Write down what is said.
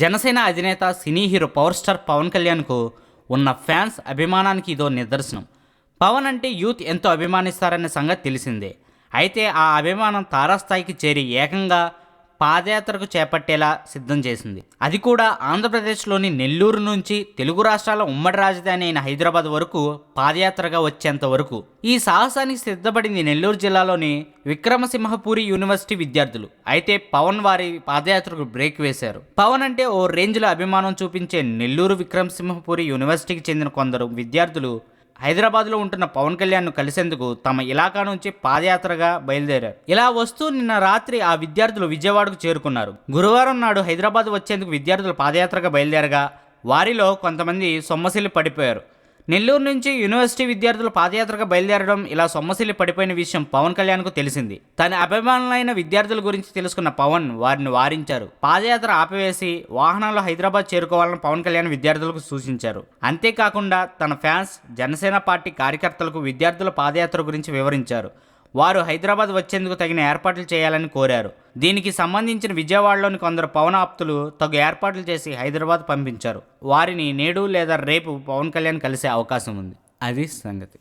జనసేన అధినేత cine hero power star Pawan కళ్యాణ్కు ఉన్న ఫ్యాన్స్ అభిమానానికి ఇదో నిదర్శనం. పవన్ అంటే యూత్ ఎంతో అభిమానిస్తారనే సంగతి తెలిసిందే. అయితే ఆ అభిమానం తారాస్థాయికి చేరి ఏకంగా పాదయాత్రకు చేపట్టేలా సిద్ధం చేసింది. అది కూడా ఆంధ్రప్రదేశ్లోని నెల్లూరు నుంచి తెలుగు రాష్ట్రాల ఉమ్మడి రాజధాని అయిన హైదరాబాద్ వరకు పాదయాత్రగా వచ్చేంత వరకు. ఈ సాహసానికి సిద్ధపడింది నెల్లూరు జిల్లాలోని విక్రమసింహపురి యూనివర్సిటీ విద్యార్థులు. అయితే పవన్ వారి పాదయాత్రకు బ్రేక్ వేశారు. పవన్ అంటే ఓ రేంజ్లో అభిమానం చూపించే నెల్లూరు విక్రమసింహపురి యూనివర్సిటీకి చెందిన కొందరు విద్యార్థులు హైదరాబాద్లో ఉంటున్న పవన్ కళ్యాణ్ను కలిసేందుకు తమ ఇలాకా నుంచి పాదయాత్రగా బయలుదేరారు. ఇలా వస్తూ నిన్న రాత్రి ఆ విద్యార్థులు విజయవాడకు చేరుకున్నారు. గురువారం నాడు హైదరాబాద్ వచ్చేందుకు విద్యార్థులు పాదయాత్రగా బయలుదేరగా వారిలో కొంతమంది సొమ్మసిల్లి పడిపోయారు. నెల్లూరు నుంచి యూనివర్సిటీ విద్యార్థులు పాదయాత్రగా బయలుదేరడం ఇలా సొమ్మసిల్లి పడిపోయిన విషయం పవన్ కళ్యాణ్కు తెలిసింది. తన అభిమానులైన విద్యార్థుల గురించి తెలుసుకున్న పవన్ వారిని వారించారు. పాదయాత్ర ఆపివేసి వాహనాల్లో హైదరాబాద్ చేరుకోవాలని పవన్ కళ్యాణ్ విద్యార్థులకు సూచించారు. అంతేకాకుండా తన ఫ్యాన్స్ జనసేన పార్టీ కార్యకర్తలకు విద్యార్థుల పాదయాత్ర గురించి వివరించారు. వారు హైదరాబాద్ వచ్చేందుకు తగిన ఏర్పాట్లు చేయాలని కోరారు. దీనికి సంబంధించిన విజయవాడలోని కొందరు పవన్ ఆప్తులు తగు ఏర్పాట్లు చేసి హైదరాబాద్ పంపించారు. వారిని నేడు లేదా రేపు పవన్ కళ్యాణ్ కలిసే అవకాశం ఉంది. అది సంగతి.